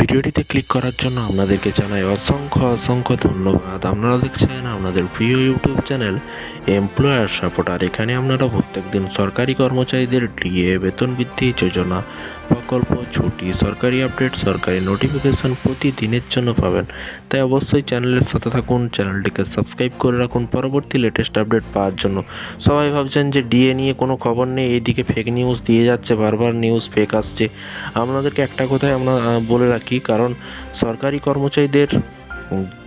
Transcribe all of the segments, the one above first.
ভিডিওটিতে ক্লিক করার জন্য আপনাদেরকে জানাই অসংখ্য অসংখ্য ধন্যবাদ। আপনারা দেখছেন আপনাদের প্রিয় ইউটিউব চ্যানেল এমপ্লয়ার সাপোর্টার এখানে আপনারা প্রত্যেকদিন সরকারি কর্মচারীদের ডিএ বেতন বৃদ্ধি, যোজনা, প্রকল্প, ছুটি, সরকারি আপডেট, সরকারি নোটিফিকেশন প্রতিদিনের জন্য পাবেন। তাই অবশ্যই চ্যানেলের সাথে থাকুন, চ্যানেলটিকে সাবস্ক্রাইব করে রাখুন। পরবর্তী লেটেস্ট আপডেট পাওয়ার জন্য। সবাই ভাবছেন যে ডিএ নিয়ে কোনো খবর নেই, এইদিকে ফেক নিউজ দিয়ে যাচ্ছে, বারবার নিউজ ফেক আসছে। আপনাদেরকে একটা কথাই আমরা বলে রাখি কারণ সরকারি কর্মচারীদের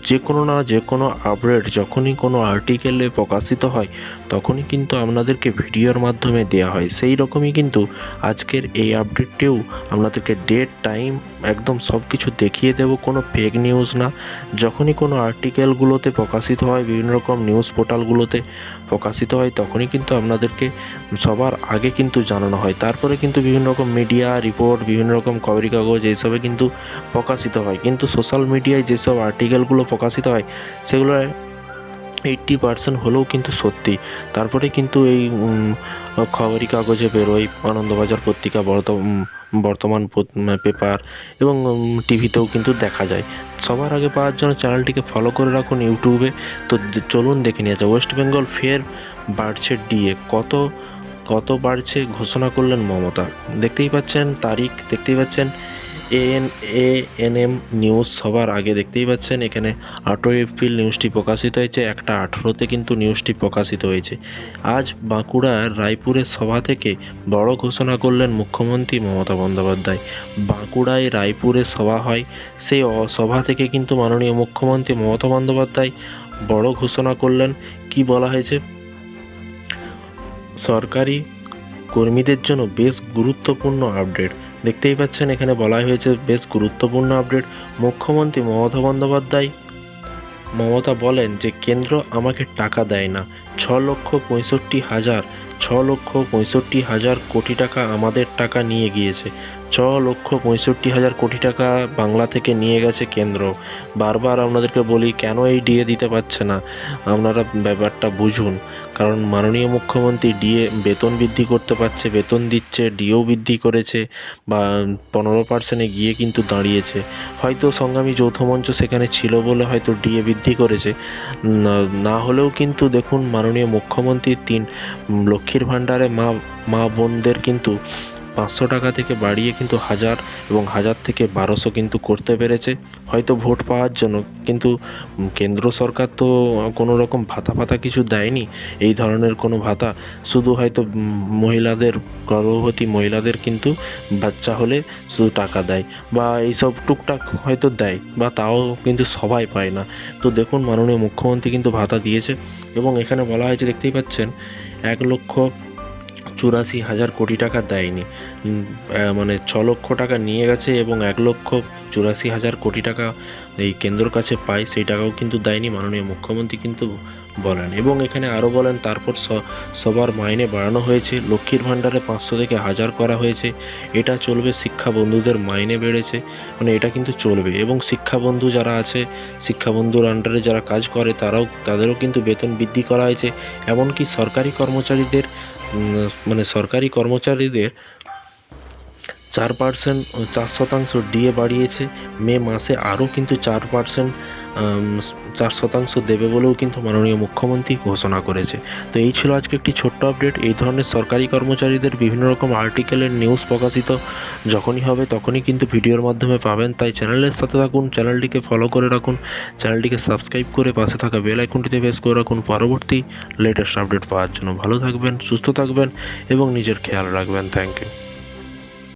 যে কোনো না যে কোনো আপডেট যখনই কোনো আর্টিকেলে প্রকাশিত হয়, তখনই কিন্তু আপনাদেরকে ভিডিওর মাধ্যমে দেওয়া হয়। সেই রকমই কিন্তু আজকের এই আপডেটটিও আপনাদেরকে ডেট টাইম একদম সব কিছু দেখিয়ে দেবো। কোনো ফেক নিউজ না। যখনই কোনো আর্টিকেলগুলোতে প্রকাশিত হয়, বিভিন্ন রকম নিউজ পোর্টালগুলোতে প্রকাশিত হয়, তখনই কিন্তু আপনাদেরকে সবার আগে কিন্তু জানানো হয়। তারপরে কিন্তু বিভিন্ন রকম মিডিয়া রিপোর্ট বিভিন্ন রকম খবরি কাগজ এইসবে কিন্তু প্রকাশিত হয়। কিন্তু সোশ্যাল মিডিয়ায় যেসব আর্টিকেলগুলো প্রকাশিত হয় সেগুলো এইট্টি পার্সেন্ট হলেও কিন্তু সত্যি। তারপরে কিন্তু এই উম, খবরি কাগজে বেরোয় আনন্দবাজার পত্রিকা বর্ত- বর্তমান পেপার এবং টিভিতেও কিন্তু দেখা যায়। সবার আগে পাওয়ার জন্য চ্যানেলটিকে ফলো করে রাখুন ইউটিউবে। তো চলুন দেখে নিয়ে যাও ওয়েস্ট বেঙ্গল ফের বাড়ছে ডিএ কত কত বাড়ছে ঘোষণা করলেন মমতা? দেখতেই পাচ্ছেন তারিখ দেখতেই পাচ্ছেন। AN A N M news সবার আগে দেখতেই পাচ্ছেন, এখানে আটই এপ্রিল নিউজটি প্রকাশিত হয়েছে, একটা আঠেরোতে কিন্তু নিউজটি প্রকাশিত হয়েছে। আজ বাঁকুড়ার রায়পুরের সভা থেকে বড় ঘোষণা করলেন মুখ্যমন্ত্রী মমতা বন্দ্যোপাধ্যায়। বাঁকুড়ায় রায়পুরে সভা হয়, সেই সভা থেকে কিন্তু মাননীয় মুখ্যমন্ত্রী মমতা বন্দ্যোপাধ্যায় বড় ঘোষণা করলেন। কি বলা হয়েছে? সরকারি কর্মীদের জন্য বেশ গুরুত্বপূর্ণ আপডেট। দেখতেই পাচ্ছেন, এখানে বলা হয়েছে বেশ গুরুত্বপূর্ণ আপডেট। মুখ্যমন্ত্রী মমতা বন্দ্যোপাধ্যায়, মমতা বলেন যে, কেন্দ্র আমাকে টাকা দেয় না। ছ লক্ষ পঁয়ষট্টি হাজার, ছ লক্ষ পঁয়ষট্টি হাজার কোটি টাকা আমাদের টাকা নিয়ে গিয়েছে। ছ লক্ষ পঁয়ষট্টি হাজার কোটি টাকা বাংলা থেকে নিয়ে গেছে কেন্দ্র। বারবার আপনাদেরকে বলি, কেন এই ডিএ দিতে পারছে না? আপনারা ব্যাপারটা বুঝুন। কারণ মাননীয় মুখ্যমন্ত্রী ডিএ বেতন বৃদ্ধি করতে পারছে, বেতন দিচ্ছে, ডিও বৃদ্ধি করেছে, বা পনেরো পার্সেন্টে গিয়ে কিন্তু দাঁড়িয়েছে। হয়তো সংগ্রামী যৌথ মঞ্চ সেখানে ছিল বলে হয়তো ডিএ বৃদ্ধি করেছে। না- হলেও কিন্তু দেখুন, মাননীয় মুখ্যমন্ত্রী তিন লক্ষ্মীর ভাণ্ডারে মা মা বোনদের কিন্তু পাঁচশো টাকা থেকে বাড়িয়ে কিন্তু হাজার এবং হাজার থেকে বারোশো কিন্তু করতে পেরেছে। হয়তো ভোট পাওয়ার জন্য, কিন্তু কেন্দ্র সরকার তো কোনো রকম ভাতা ফাতা কিছু দেয়নি। এই ধরনের কোনো ভাতা, শুধু হয়তো মহিলাদের, গর্ভবতী মহিলাদের কিন্তু বাচ্চা হলে শুধু টাকা দেয় বা এইসব টুকটাক হয়তো দেয় বা তাও কিন্তু সবাই পায় না। তো দেখুন, মাননীয় মুখ্যমন্ত্রী কিন্তু ভাতা দিয়েছে এবং এখানে বলা হয়েছে, দেখতেই পাচ্ছেন, এক লক্ষ চুরাশি হাজার কোটি টাকা দেয়নি। মানে ছ লক্ষ টাকা নিয়ে গেছে এবং এক লক্ষ চুরাশি হাজার কোটি টাকা এই কেন্দ্রর কাছে পায়, সেই টাকাও কিন্তু দেয়নি, মাননীয় মুখ্যমন্ত্রী কিন্তু বলেন। এবং এখানে আরও বলেন, তারপর সবার মাইনে বাড়ানো হয়েছে, লক্ষ্মীর ভাণ্ডারে পাঁচশো থেকে হাজার করা হয়েছে। এটা চলবে, শিক্ষা বন্ধুদের মাইনে বেড়েছে মানে এটা কিন্তু চলবে। এবং শিক্ষা বন্ধু যারা আছে, শিক্ষা বন্ধুর আন্ডারে যারা কাজ করে, তারাও, তাদেরও কিন্তু বেতন বৃদ্ধি করা হয়েছে। এমনকি সরকারি কর্মচারীদের মানে সরকারি কর্মচারীদের চার পার্সেন্ট চার শতাংশ ডিএ বাড়িয়েছে। মে মাসে আরও কিন্তু চার পার্সেন্ট চার শতাংশ দেবে বলেও কিন্তু মাননীয় মুখ্যমন্ত্রী ঘোষণা করেছে। তো এই ছিল আজকে একটি ছোট্ট আপডেট এই ধরনের সরকারি কর্মচারীদের বিভিন্ন রকম আর্টিকেলের নিউজ প্রকাশিত যখনই হবে তখনই কিন্তু ভিডিওর মাধ্যমে পাবেন। তাই চ্যানেলের সাথে থাকুন, চ্যানেলটিকে ফলো করে রাখুন, চ্যানেলটিকে সাবস্ক্রাইব করে পাশে থাকা বেল আইকনটিতে প্রেস করে রাখুন। পরবর্তী লেটেস্ট আপডেট পাওয়ার জন্য ভালো থাকবেন, সুস্থ থাকবেন এবং নিজের খেয়াল রাখবেন। Thank you